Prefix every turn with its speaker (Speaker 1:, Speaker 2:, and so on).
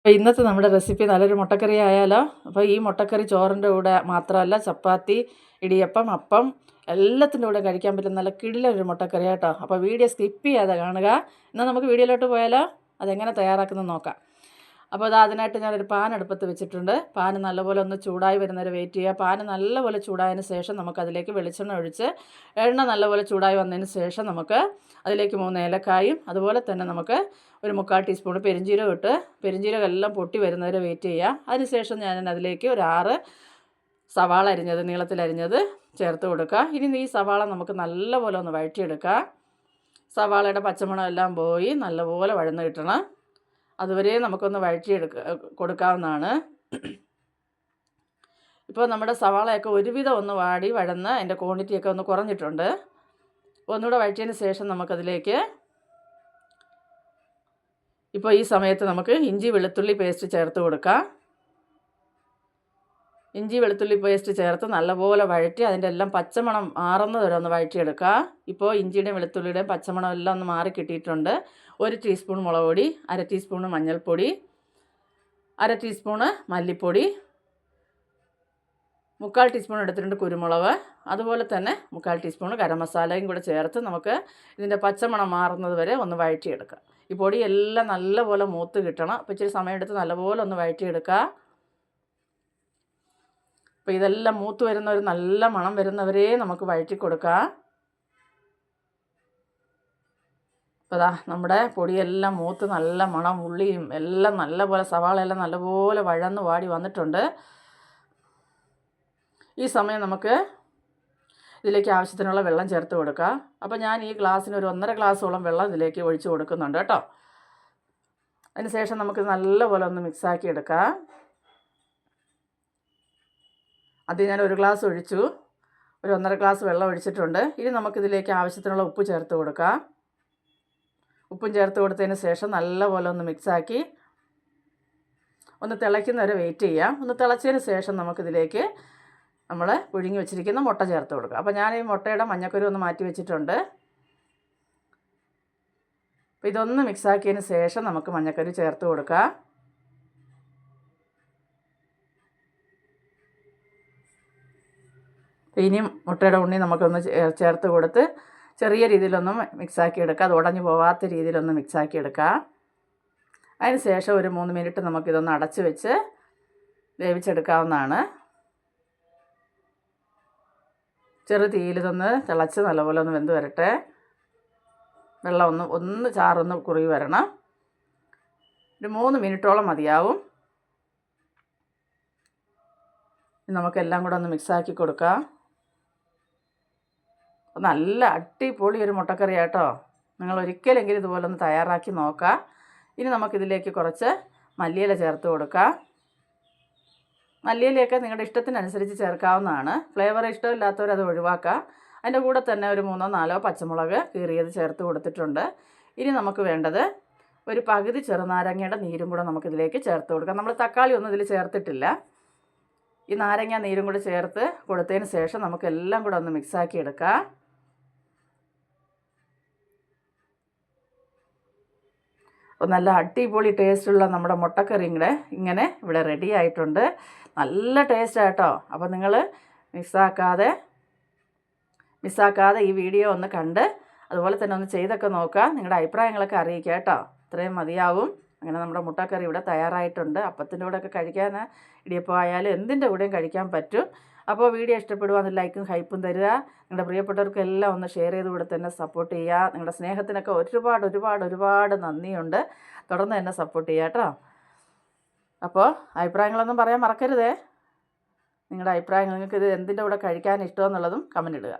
Speaker 1: അപ്പോൾ ഇന്നത്തെ നമ്മുടെ റെസിപ്പി നല്ലൊരു മുട്ടക്കറി ആയാലോ അപ്പോൾ ഈ മുട്ടക്കറി ചോറിന്റെ കൂടെ മാത്രമല്ല ചപ്പാത്തി ഇടിയപ്പം അപ്പം എല്ലാത്തിന്റെ കൂടെ കഴിക്കാൻ പറ്റുന്ന നല്ല കിടിലൊരു മുട്ടക്കറി കേട്ടോ. അപ്പോൾ വീഡിയോ സ്കിപ്പ് ചെയ്യാതെ കാണുക. എന്നാൽ നമുക്ക് വീഡിയോയിലോട്ട് പോയാലോ? അതെങ്ങനെ തയ്യാറാക്കുന്നത് നോക്കാം. അപ്പോൾ അത് അതിനായിട്ട് ഞാനൊരു പാൻ അടുപ്പത്ത് വെച്ചിട്ടുണ്ട്. പാൻ നല്ലപോലെ ഒന്ന് ചൂടായി വരുന്നവരെ വെയിറ്റ് ചെയ്യുക. പാൻ നല്ലപോലെ ചൂടായതിന് ശേഷം നമുക്ക് അതിലേക്ക് വെളിച്ചെണ്ണ ഒഴിച്ച് എണ്ണ നല്ലപോലെ ചൂടായി വന്നതിന് ശേഷം നമുക്ക് അതിലേക്ക് മൂന്ന് ഏലക്കായും അതുപോലെ തന്നെ നമുക്ക് ഒരു മുക്കാൽ ടീസ്പൂൺ പെരിഞ്ചീരകം ഇട്ട് പെരിഞ്ചീരകം എല്ലാം പൊട്ടി വരുന്നവരെ വെയിറ്റ് ചെയ്യുക. അതിനുശേഷം ഞാൻ അതിലേക്ക് ഒരു ആറ് സവാള അരിഞ്ഞത് നീളത്തിലരിഞ്ഞത് ചേർത്ത് കൊടുക്കുക. ഇനി ഈ സവാള നമുക്ക് നല്ലപോലെ ഒന്ന് വഴറ്റിയെടുക്കുക സവാളയുടെ പച്ചമണം എല്ലാം പോയി നല്ലപോലെ വഴന്ന് കിട്ടണം. അതുവരെ നമുക്കൊന്ന് വഴറ്റിയെടുക്ക കൊടുക്കാവുന്നതാണ്. ഇപ്പോൾ നമ്മുടെ സവാളയൊക്കെ ഒരുവിധം ഒന്ന് വാടി വഴന്ന് അതിന്റെ ക്വാണ്ടിറ്റിയൊക്കെ ഒന്ന് കുറഞ്ഞിട്ടുണ്ട്. ഒന്നുകൂടെ വഴറ്റിയതിന് ശേഷം നമുക്കതിലേക്ക് ഇപ്പോൾ ഈ സമയത്ത് നമുക്ക് ഇഞ്ചി വെളുത്തുള്ളി പേസ്റ്റ് ചേർത്ത് കൊടുക്കാം. ഇഞ്ചി വെളുത്തുള്ളി പേസ്റ്റ് ചേർത്ത് നല്ലപോലെ വഴറ്റി അതിന്റെ എല്ലാം പച്ചമണം മാറുന്നത് വരെ ഒന്ന് വഴറ്റിയെടുക്കുക. ഇപ്പോൾ ഇഞ്ചിയുടെയും വെളുത്തുള്ളിയുടെയും പച്ചമണം എല്ലാം ഒന്ന് മാറി കിട്ടിയിട്ടുണ്ട്. ഒരു ടീസ്പൂൺ മുളക് പൊടി അര ടീസ്പൂൺ മഞ്ഞൾപ്പൊടി അര ടീസ്പൂണ് മല്ലിപ്പൊടി മുക്കാൽ ടീസ്പൂൺ എടുത്തിട്ടുണ്ട് കുരുമുളക്. അതുപോലെ തന്നെ മുക്കാൽ ടീസ്പൂൺ ഗരം മസാലയും കൂടെ ചേർത്ത് നമുക്ക് ഇതിന്റെ പച്ചമണം മാറുന്നത് വരെ ഒന്ന് വഴറ്റിയെടുക്കുക ഈ പൊടി എല്ലാം നല്ലപോലെ മൂത്ത് കിട്ടണം. അപ്പോൾ ഇച്ചിരി സമയമെടുത്ത് നല്ലപോലെ ഒന്ന് വഴറ്റിയെടുക്കുക അപ്പോൾ ഇതെല്ലാം മൂത്ത് വരുന്ന ഒരു നല്ല മണം വരുന്നവരെ നമുക്ക് വഴറ്റി കൊടുക്കാം. അപ്പോൾ അതാ നമ്മുടെ പൊടിയെല്ലാം മൂത്ത് നല്ല മണം ഉള്ളിയും എല്ലാം നല്ലപോലെ സവാളയെല്ലാം നല്ലപോലെ വഴന്ന് വാടി വന്നിട്ടുണ്ട്. ഈ സമയം നമുക്ക് ഇതിലേക്ക് ആവശ്യത്തിനുള്ള വെള്ളം ചേർത്ത് കൊടുക്കുക അപ്പോൾ ഞാൻ ഈ ഗ്ലാസ്സിന് ഒരു ഒന്നര ഗ്ലാസ്സോളം വെള്ളം ഇതിലേക്ക് ഒഴിച്ച് കൊടുക്കുന്നുണ്ട് കേട്ടോ. അതിന് ശേഷം നമുക്ക് നല്ലപോലെ ഒന്ന് മിക്സാക്കി എടുക്കാം. അത് ഞാൻ ഒരു ഗ്ലാസ് ഒഴിച്ചു. ഒരു ഒന്നര ഗ്ലാസ് വെള്ളം ഒഴിച്ചിട്ടുണ്ട്. ഇനി നമുക്കിതിലേക്ക് ആവശ്യത്തിനുള്ള ഉപ്പ് ചേർത്ത് കൊടുക്കാം. ഉപ്പും ചേർത്ത് കൊടുത്തതിന് ശേഷം നല്ലപോലെ ഒന്ന് മിക്സാക്കി ഒന്ന് തിളയ്ക്കുന്നവരെ വെയിറ്റ് ചെയ്യാം. ഒന്ന് തിളച്ചതിന് ശേഷം നമുക്കിതിലേക്ക് നമ്മൾ പുഴുങ്ങി വെച്ചിരിക്കുന്ന മുട്ട ചേർത്ത് കൊടുക്കുക അപ്പോൾ ഞാൻ ഈ മുട്ടയുടെ മഞ്ഞക്കുരു ഒന്ന് മാറ്റി വെച്ചിട്ടുണ്ട്. അപ്പോൾ ഇതൊന്ന് മിക്സാക്കിയതിന് ശേഷം നമുക്ക് മഞ്ഞക്കരി ചേർത്ത് കൊടുക്കാം. ഇനിയും മുട്ടയുടെ ഉണ്ണി നമുക്കൊന്ന് ചേർത്ത് കൊടുത്ത് ചെറിയ രീതിയിലൊന്നും മിക്സാക്കി എടുക്കുക അത് ഉടഞ്ഞു പോവാത്ത രീതിയിലൊന്ന് മിക്സാക്കി എടുക്കുക അതിന് ശേഷം ഒരു മൂന്ന് മിനിറ്റ് നമുക്കിതൊന്ന് അടച്ച് വെച്ച് വേവിച്ചെടുക്കാവുന്നതാണ്. ചെറു തീയിലിതൊന്ന് തിളച്ച് നല്ലപോലെ ഒന്ന് വെന്ത് വരട്ടെ. വെള്ളം ഒന്ന് ഒന്ന് ചാറൊന്ന് കുറുകി വരണം. ഒരു മൂന്ന് മിനിറ്റോളം മതിയാവും. നമുക്കെല്ലാം കൂടെ ഒന്ന് മിക്സാക്കി കൊടുക്കാം. നല്ല അടിപൊളി ഒരു മുട്ടക്കറി കേട്ടോ നിങ്ങൾ ഒരിക്കലെങ്കിലും ഇതുപോലെ ഒന്ന് തയ്യാറാക്കി നോക്കുക ഇനി നമുക്കിതിലേക്ക് കുറച്ച് മല്ലിയില ചേർത്ത് കൊടുക്കാം. മല്ലിയിലയൊക്കെ നിങ്ങളുടെ ഇഷ്ടത്തിനനുസരിച്ച് ചേർക്കാവുന്നതാണ്. ഫ്ലേവർ ഇഷ്ടമില്ലാത്തവർ അത് ഒഴിവാക്കുക അതിന്റെ കൂടെ തന്നെ ഒരു മൂന്നോ നാലോ പച്ചമുളക് കീറിയത് ചേർത്ത് കൊടുത്തിട്ടുണ്ട്. ഇനി നമുക്ക് വേണ്ടത് ഒരു പകുതി ചെറുനാരങ്ങയുടെ നീരും കൂടെ നമുക്കിതിലേക്ക് ചേർത്ത് കൊടുക്കാം. നമ്മൾ തക്കാളി ഒന്നും ഇതിൽ ചേർത്തിട്ടില്ല. ഈ നാരങ്ങ നീരും കൂടെ ചേർത്ത് കൊടുത്തതിന് ശേഷം നമുക്കെല്ലാം കൂടെ ഒന്ന് മിക്സാക്കി എടുക്കാം. അപ്പോൾ നല്ല അടിപൊളി ടേസ്റ്റുള്ള നമ്മുടെ മുട്ടക്കറിയും കൂടെ ഇങ്ങനെ ഇവിടെ റെഡി ആയിട്ടുണ്ട്. നല്ല ടേസ്റ്റ് ആട്ടോ അപ്പോൾ നിങ്ങൾ മിസ്സാക്കാതെ മിസ്സാക്കാതെ ഈ വീഡിയോ ഒന്ന് കണ്ട് അതുപോലെ തന്നെ ഒന്ന് ചെയ്തൊക്കെ നോക്കുക. നിങ്ങളുടെ അഭിപ്രായങ്ങളൊക്കെ അറിയിക്കുക കേട്ടോ. ഇത്രയും മതിയാവും. അങ്ങനെ നമ്മുടെ മുട്ടക്കറി ഇവിടെ തയ്യാറായിട്ടുണ്ട്. അപ്പത്തിന്റെ കൂടെയൊക്കെ കഴിക്കാൻ ഇടിയപ്പം ആയാലും എന്തിന്റെ കൂടെയും കഴിക്കാൻ പറ്റും. അപ്പോൾ വീഡിയോ ഇഷ്ടപ്പെടുവാന്ന് ലൈക്കും ഹൈപ്പും തരിക. നിങ്ങളുടെ പ്രിയപ്പെട്ടവർക്കെല്ലാം ഒന്ന് ഷെയർ ചെയ്ത് കൂടെ തന്നെ സപ്പോർട്ട് ചെയ്യുക. നിങ്ങളുടെ സ്നേഹത്തിനൊക്കെ ഒരുപാട് ഒരുപാട് ഒരുപാട് നന്ദിയുണ്ട്. തുടർന്ന് തന്നെ സപ്പോർട്ട് ചെയ്യുക കേട്ടോ. അപ്പോൾ അഭിപ്രായങ്ങളൊന്നും പറയാൻ മറക്കരുതേ. നിങ്ങളുടെ അഭിപ്രായങ്ങൾ നിങ്ങൾക്ക് ഇത് എന്തിന്റെ കൂടെ കഴിക്കാൻ ഇഷ്ടമെന്നുള്ളതും കമന്റ് ഇടുക.